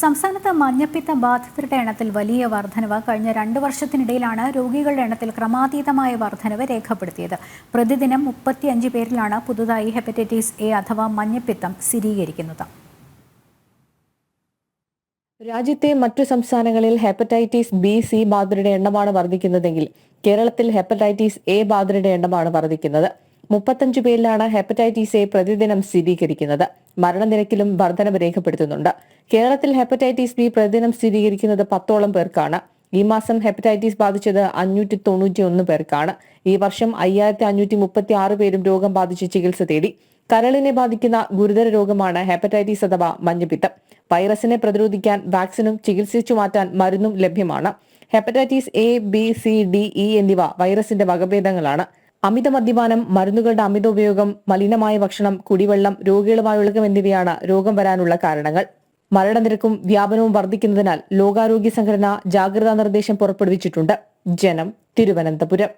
സംസ്ഥാനത്ത് മഞ്ഞപ്പിത്ത ബാധിതരുടെ എണ്ണത്തിൽ വലിയ വർധനവ് കഴിഞ്ഞ രണ്ട് വർഷത്തിനിടയിലാണ് രോഗികളുടെ എണ്ണത്തിൽ ക്രമാതീതമായ വർധനവ് രേഖപ്പെടുത്തിയത്. പ്രതിദിനം മുപ്പത്തിയഞ്ച് പേരിലാണ് പുതുതായി ഹെപ്പറ്റൈറ്റിസ് എ അഥവാ മഞ്ഞപ്പിത്തം സ്ഥിരീകരിക്കുന്നത്. രാജ്യത്തെ മറ്റു സംസ്ഥാനങ്ങളിൽ ഹെപ്പറ്റൈറ്റിസ് ബി സി ബാധിതരുടെ എണ്ണമാണ് വർദ്ധിക്കുന്നതെങ്കിൽ കേരളത്തിൽ ഹെപ്പറ്റൈറ്റിസ് എ ബാധിതരുടെ എണ്ണമാണ് വർദ്ധിക്കുന്നത് മുപ്പത്തഞ്ചു പേരിലാണ് ഹെപ്പറ്റൈറ്റിസ് എ പ്രതിദിനം സ്ഥിരീകരിക്കുന്നത്. മരണനിരക്കിലും വർധനവ് രേഖപ്പെടുത്തുന്നുണ്ട്. കേരളത്തിൽ ഹെപ്പറ്റൈറ്റിസ് ബി പ്രതിദിനം സ്ഥിരീകരിക്കുന്നത് പത്തോളം പേർക്കാണ്. ഈ മാസം ഹെപ്പറ്റൈറ്റിസ് ബാധിച്ചത് അഞ്ഞൂറ്റി തൊണ്ണൂറ്റി ഒന്ന് പേർക്കാണ്. ഈ വർഷം അയ്യായിരത്തി അഞ്ഞൂറ്റി മുപ്പത്തി ആറ് പേരും രോഗം ബാധിച്ച് ചികിത്സ തേടി. കരളിനെ ബാധിക്കുന്ന ഗുരുതര രോഗമാണ് ഹെപ്പറ്റൈറ്റിസ് അഥവാ മഞ്ഞപ്പിത്തം. വൈറസിനെ പ്രതിരോധിക്കാൻ വാക്സിനും ചികിത്സിച്ചു മാറ്റാൻ മരുന്നും ലഭ്യമാണ്. Hepatitis A B C D E എന്നിവ വൈറസിന്റെ വകഭേദങ്ങളാണ്. അമിത മദ്യപാനം മരുന്നുകളുടെ അമിത ഉപയോഗം മലിനമായ ഭക്ഷണം കുടിവെള്ളം രോഗികളുമായുള്ളകം എന്നിവയാണ് രോഗം വരാനുള്ള കാരണങ്ങൾ. മരണനിരക്കും വ്യാപനവും വർദ്ധിക്കുന്നതിനാൽ ലോകാരോഗ്യ സംഘടന ജാഗ്രതാ നിർദ്ദേശം പുറപ്പെടുവിച്ചിട്ടുണ്ട്. ജനം തിരുവനന്തപുരം.